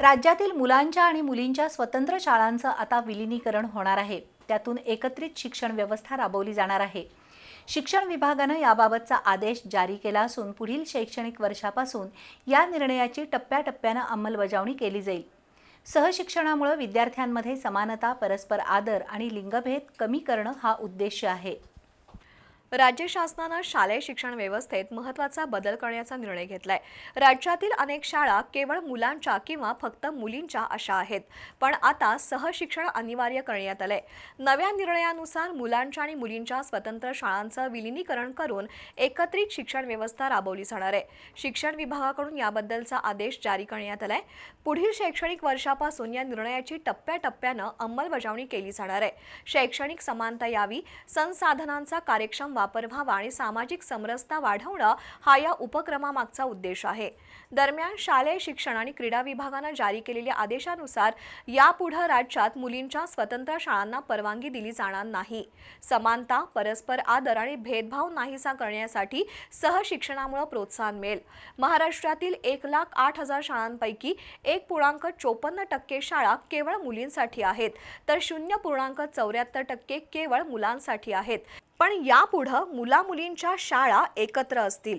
राज्यातील मुलांच्या आणि मुलींच्या स्वतंत्र शाळांचं आता विलिनीकरण होणार आहे. त्यातून एकत्रित शिक्षण व्यवस्था राबवली जाणार आहे. शिक्षण विभागानं याबाबतचा आदेश जारी केला असून पुढील शैक्षणिक वर्षापासून या निर्णयाची टप्प्याटप्प्यानं अंमलबजावणी केली जाईल. सहशिक्षणामुळे विद्यार्थ्यांमध्ये समानता परस्पर आदर आणि लिंगभेद कमी करणं हा उद्देश आहे. राज्य शासनानं शालेय शिक्षण व्यवस्थेत महत्त्वाचा बदल करण्याचा निर्णय घेतलाय. राज्यातील अनेक शाळा केवळ मुलांच्या किंवा फक्त मुलींच्या अशा आहेत पण आता सहशिक्षण अनिवार्य करण्यात आलंय. नव्या निर्णयानुसार मुलांच्या आणि मुलींच्या स्वतंत्र शाळांचं विलिनीकरण करून एकत्रित शिक्षण व्यवस्था राबवली जाणार आहे. शिक्षण विभागाकडून याबद्दलचा आदेश जारी करण्यात आलाय. पुढील शैक्षणिक वर्षापासून या निर्णयाची टप्प्याटप्प्यानं अंमलबजावणी केली जाणार आहे. शैक्षणिक समानता यावी संसाधनांचा कार्यक्षम वापर व्हावा आणि सामाजिक समरसता वाढवणं हा या उपक्रमामागचा उद्देश आहे. दरम्यान शालेय शिक्षण आणि क्रीडा विभागानं जारी केलेल्या आदेशानुसार यापुढं राज्यात मुलींच्या स्वतंत्र शाळांना परवानगी दिली जाणार नाही. समानता परस्पर आदर आणि भेदभाव नाहीसा करण्यासाठी सहशिक्षणामुळे प्रोत्साहन मिळेल. महाराष्ट्रातील एक लाख आठ हजार शाळांपैकी एक पूर्णांक चोपन्न टक्के शाळा केवळ मुलींसाठी आहेत तर शून्य पूर्णांक चौऱ्याहत्तर टक्के केवळ मुलांसाठी आहेत. पण यापुढं मुलामुलींच्या शाळा एकत्र असतील.